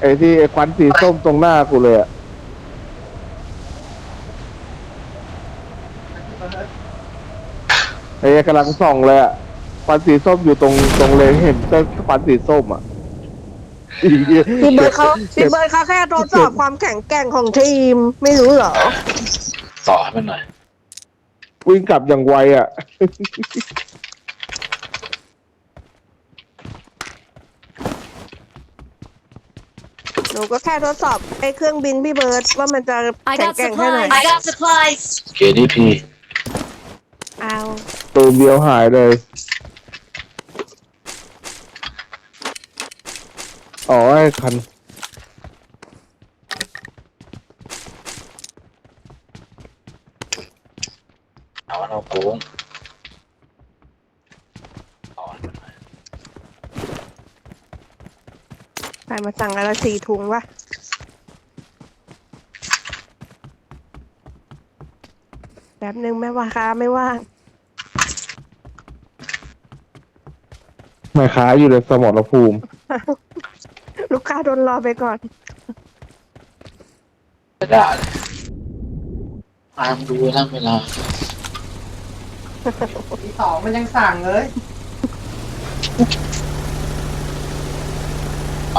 ไอ้ที่ไอ้ควันสีส้มตรงหน้ากูเลยอะไอ้กำลังส่องเลยอะควันสีส้มอยู่ตรงตรงเลนเห็นเส้นควันสีส้มอะอีเหี้ยพี่เบิร์ดเขาพี่เบิร์ดเขาแค่ทดสอบความแข็งแกร่งของทีม ไม่รู้เหรอ ต่อให้มันหน่อย วิ่งกลับอย่างไวอะ หนูก็แค่ทดสอบไอ้เครื่องบินพี่เบิร์ดว่ามันจะ I แข็ง got แกร่งแค่ไหน supplies. I got supplies. เกดีพีเอาตูมเดียวหายเลย อ๋อไอ้คัน เอามันเอาโค้งต่อให้มันหน่อย ใครมาสั่งอะไรสี่ถุงวะแป๊บนึงแม่ว่าค้าไม่ว่างแม่ค้าอยู่ในสมรภูมิ ลูกค้าโดนรอไปก่อนไม่ได้เลยตามดูเวลาเวลาทีสองมันยังสั่งเลยปาด อ๋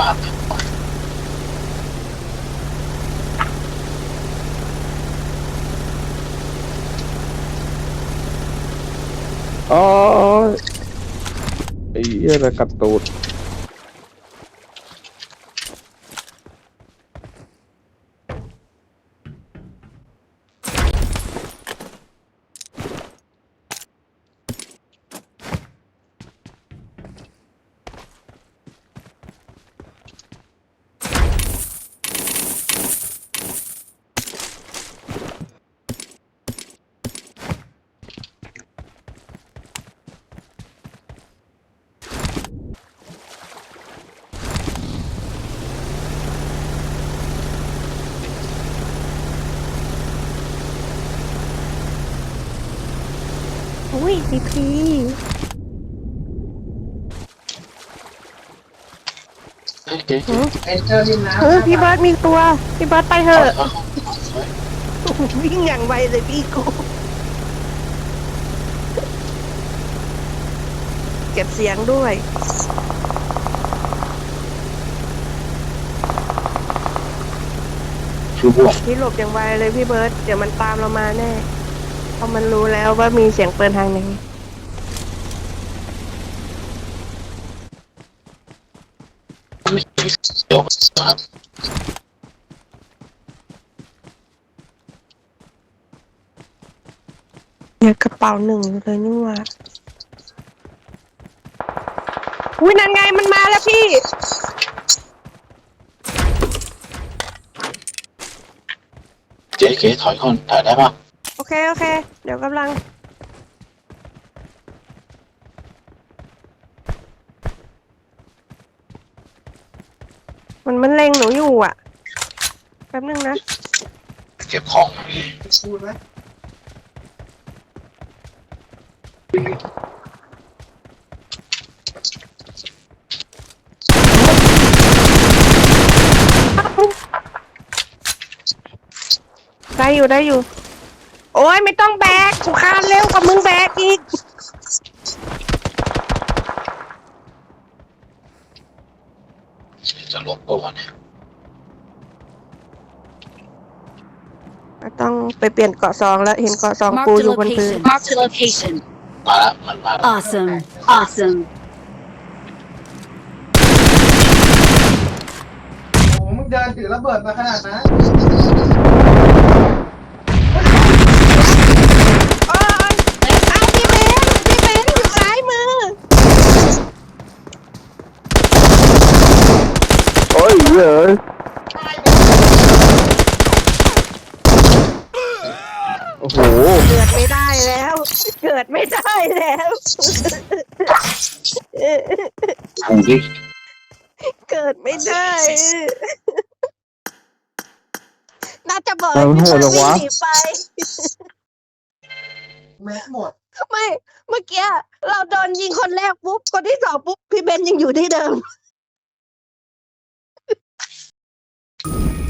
อไอ้เหี้ยระกัดตูด อุ้ยพีพีเฮ้ยเก๋หือเอ็นเจอริมน้ำเออพี่เบิร์ดมีตัว พี่เบิร์ดไปเถถอยอะถอยถอยวิ่งอย่างไวเลยพี่กู เก็บเสียงด้วย คือบวก พี่หลบอย่างไวเลยพี่เบิร์ดเดี๋ยวมันตามเรามาแน่เพราะมันรู้แล้วว่ามีเสียงปืนทางไหนไม่เดี๋ยวครับเนี่ยกระเป๋าหนึ่งเลยนี่หว่าอุ้ยนั่นไงมันมาแล้วพี่ เจ๊เก๋ถอยก่อนถอยได้ปะโอเค โอเค เดี๋ยวกำลัง มันมันเล็งหนูอยู่อะ แป๊บนึงนะ เก็บของพูดไหมได้อยู่ได้อยู่ โอ้ยไม่ต้องแบกกูคานเร็วกว่ามึงแบกอีก จะลบตัวก่อนเนี่ยต้องไปเปลี่ยนเกาะซองแล้วเห็นเกาะซองปู Marked อ a ยู่บนพื้น location. Marked a location. มาแล้วมันมาแล้ว Awesome. Awesome. โอ้โหมึงเดินถือระเบิดมาขนาดนั้น โอ้ยเอาพี่เบนพี่เบนอยู่ซ้ายมือ โอ้ย เหี้ยเอ้ยโอ้โห เกิดไม่ได้แล้ว เกิดไม่ได้แล้ว ถูกดิเกิดไม่ได้ น่าจะบอกมันให้โหพี่ดเบิร์ดจังวะวิ่งหนีไป แม็กหมด ไม่ เมื่อกี้เราโดนยิงคนแรกปุ๊บ คนที่สองปุ๊บ พี่เบนยังอยู่ที่เดิม you